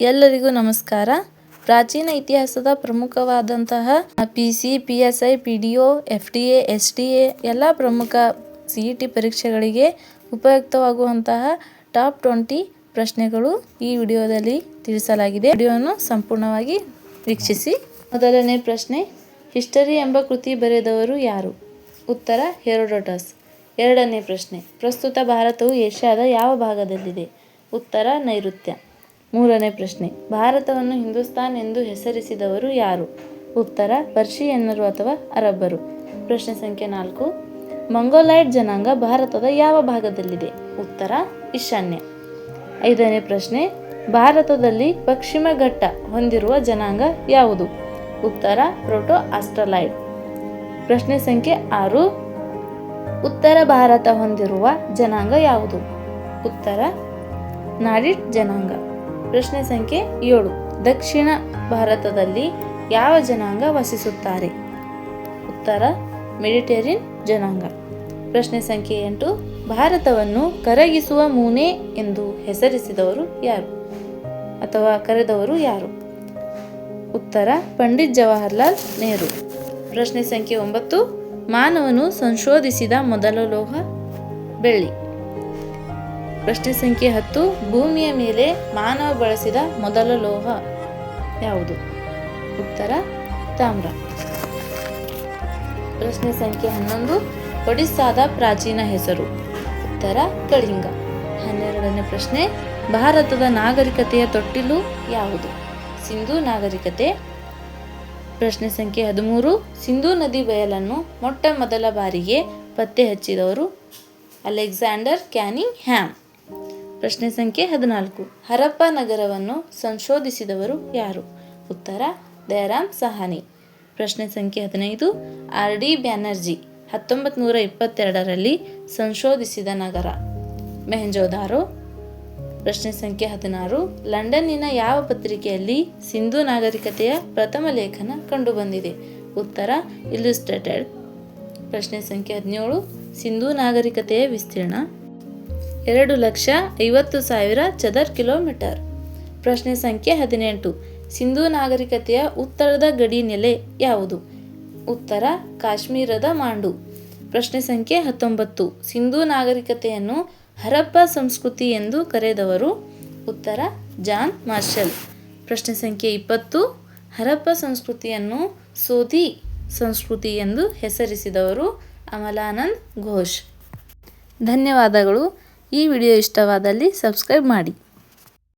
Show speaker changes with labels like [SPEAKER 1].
[SPEAKER 1] ಎಲ್ಲರಿಗೂ ನಮಸ್ಕಾರ. ಪ್ರಾಚೀನ ಇತಿಹಾಸದ ಪ್ರಮುಖವಾದಂತಹ P C, P S I, P D O, F D A, S D A ಎಲ್ಲ ಪ್ರಮುಖ ಸಿ ಇ ಟಿ ಪರೀಕ್ಷೆಗಳಿಗೆ ಉಪಯುಕ್ತವಾಗುವಂತಹ ಟಾಪ್ ಟ್ವೆಂಟಿ ಪ್ರಶ್ನೆಗಳು ಈ ವಿಡಿಯೋದಲ್ಲಿ ತಿಳಿಸಲಾಗಿದೆ. ವಿಡಿಯೋವನ್ನು ಸಂಪೂರ್ಣವಾಗಿ ವೀಕ್ಷಿಸಿ. ಮೊದಲನೇ ಪ್ರಶ್ನೆ, ಹಿಸ್ಟರಿ ಎಂಬ ಕೃತಿ ಬರೆದವರು ಯಾರು? ಉತ್ತರ, ಹೆರೋಡೋಟಸ್. ಎರಡನೇ ಪ್ರಶ್ನೆ, ಪ್ರಸ್ತುತ ಭಾರತವು ಏಷ್ಯಾದ ಯಾವ ಭಾಗದಲ್ಲಿದೆ? ಉತ್ತರ, ನೈಋತ್ಯ. ಮೂರನೇ ಪ್ರಶ್ನೆ. ಭಾರತವನ್ನು ಹಿಂದೂಸ್ತಾನ್ ಎಂದು ಹೆಸರಿಸಿದವರು ಯಾರು? ಉತ್ತರ ಪರ್ಷಿಯನ್ನರು ಅಥವಾ ಅರಬ್ಬರು? ಪ್ರಶ್ನೆ ಸಂಖ್ಯೆ ನಾಲ್ಕು. ಮಂಗೋಲೈಡ್ ಜನಾಂಗ ಭಾರತದ ಯಾವ ಭಾಗದಲ್ಲಿದೆ? ಉತ್ತರ, ಈಶಾನ್ಯ. ಐದನೇ ಪ್ರಶ್ನೆ. ಭಾರತದಲ್ಲಿ ಪಶ್ಚಿಮ ಘಟ್ಟ ಹೊಂದಿರುವ ಜನಾಂಗ ಯಾವುದು? ಉತ್ತರ, ಪ್ರೋಟೋ ಆಸ್ಟ್ರಲೈಡ್. ಪ್ರಶ್ನೆ ಸಂಖ್ಯೆ ಆರು. ಉತ್ತರ ಭಾರತ ಹೊಂದಿರುವ ಜನಾಂಗ ಯಾವುದು? ಉತ್ತರ ನಾಡಿಟ್ ಜನಾಂಗ. ಪ್ರಶ್ನೆ ಸಂಖ್ಯೆ ಏಳು. ದಕ್ಷಿಣ ಭಾರತದಲ್ಲಿ ಯಾವ ಜನಾಂಗ ವಸಿಸುತ್ತಾರೆ? ಉತ್ತರ, ಮೆಡಿಟೇರಿಯನ್ ಜನಾಂಗ. ಪ್ರಶ್ನೆ ಸಂಖ್ಯೆ ಎಂಟು. ಭಾರತವನ್ನು ಕರಗಿಸುವ ಮೂನೆ ಎಂದು ಹೆಸರಿಸಿದವರು ಯಾರು? ಅಥವಾ ಕರೆದವರು ಯಾರು? ಉತ್ತರ, ಪಂಡಿತ್ ಜವಾಹರ್ಲಾಲ್ ನೆಹರು. ಪ್ರಶ್ನೆ ಸಂಖ್ಯೆ ಒಂಬತ್ತು. ಮಾನವನು ಸಂಶೋಧಿಸಿದ ಮೊದಲ ಲೋಹ ಬೆಳ್ಳಿ. ಪ್ರಶ್ನೆ ಸಂಖ್ಯೆ ಹತ್ತು, ಭೂಮಿಯ ಮೇಲೆ ಮಾನವ ಬಳಸಿದ ಮೊದಲ ಲೋಹ ಯಾವುದು? ಉತ್ತರ, ತಾಮ್ರ. ಪ್ರಶ್ನೆ ಸಂಖ್ಯೆ ಹನ್ನೊಂದು, ಒಡಿಸ್ಸಾದ ಪ್ರಾಚೀನ ಹೆಸರು. ಉತ್ತರ, ಕಳಿಂಗ. ಹನ್ನೆರಡನೇ ಪ್ರಶ್ನೆ, ಭಾರತದ ನಾಗರಿಕತೆಯ ತೊಟ್ಟಿಲು ಯಾವುದು? ಸಿಂಧೂ ನಾಗರಿಕತೆ. ಪ್ರಶ್ನೆ ಸಂಖ್ಯೆ ಹದಿಮೂರು, ಸಿಂಧೂ ನದಿ ಬಯಲನ್ನು ಮೊಟ್ಟ ಮೊದಲ ಬಾರಿಗೆ ಪತ್ತೆ ಹಚ್ಚಿದವರು ಅಲೆಕ್ಸಾಂಡರ್ ಕ್ಯಾನಿಂಗ್ ಹ್ಯಾಮ್ ಪ್ರಶ್ನೆ ಸಂಖ್ಯೆ ಹದಿನಾಲ್ಕು. ಹರಪ್ಪ ನಗರವನ್ನು ಸಂಶೋಧಿಸಿದವರು ಯಾರು? ಉತ್ತರ, ದಯಾರಾಮ್ ಸಹಾನಿ. ಪ್ರಶ್ನೆ ಸಂಖ್ಯೆ ಹದಿನೈದು, ಆರ್ ಡಿ ಬ್ಯಾನರ್ಜಿ. ಹತ್ತೊಂಬತ್ತು ನೂರ ಇಪ್ಪತ್ತೆರಡರಲ್ಲಿ ಸಂಶೋಧಿಸಿದ ನಗರ. ಮೆಹಂಜೋದಾರೋ. ಪ್ರಶ್ನೆ ಸಂಖ್ಯೆ ಹದಿನಾರು, ಲಂಡನ್ನಿನ ಯಾವ ಪತ್ರಿಕೆಯಲ್ಲಿ ಸಿಂಧು ನಾಗರಿಕತೆಯ ಪ್ರಥಮ ಲೇಖನ ಕಂಡುಬಂದಿದೆ? ಉತ್ತರ ಇಲ್ಯುಸ್ಟ್ರೇಟೆಡ್ ಪ್ರಶ್ನೆ ಸಂಖ್ಯೆ ಹದಿನೇಳು, ಸಿಂಧು ನಾಗರಿಕತೆಯ ವಿಸ್ತೀರ್ಣ. ಎರಡು ಲಕ್ಷ ಐವತ್ತು ಸಾವಿರ ಚದರ್ ಕಿಲೋಮೀಟರ್. ಪ್ರಶ್ನೆ ಸಂಖ್ಯೆ ಹದಿನೆಂಟು. ಸಿಂಧೂ ನಾಗರಿಕತೆಯ ಉತ್ತರದ ಗಡಿ ನೆಲೆ ಯಾವುದು? ಉತ್ತರ, ಕಾಶ್ಮೀರದ ಮಾಂಡು. ಪ್ರಶ್ನೆ ಸಂಖ್ಯೆ ಹತ್ತೊಂಬತ್ತು. ಸಿಂಧೂ ನಾಗರಿಕತೆಯನ್ನು ಹರಪ್ಪ ಸಂಸ್ಕೃತಿ ಎಂದು ಕರೆದವರು ಉತ್ತರ, ಜಾನ್ ಮಾರ್ಷಲ್. ಪ್ರಶ್ನೆ ಸಂಖ್ಯೆ ಇಪ್ಪತ್ತು. ಹರಪ್ಪ ಸಂಸ್ಕೃತಿಯನ್ನು ಸೋಧಿ ಸಂಸ್ಕೃತಿ ಎಂದು ಹೆಸರಿಸಿದವರು ಅಮಲಾನಂದ್ ಘೋಷ್. ಧನ್ಯವಾದಗಳು. ಈ ವಿಡಿಯೋ ಇಷ್ಟವಾದಲ್ಲಿ ಸಬ್ಸ್ಕ್ರೈಬ್ ಮಾಡಿ.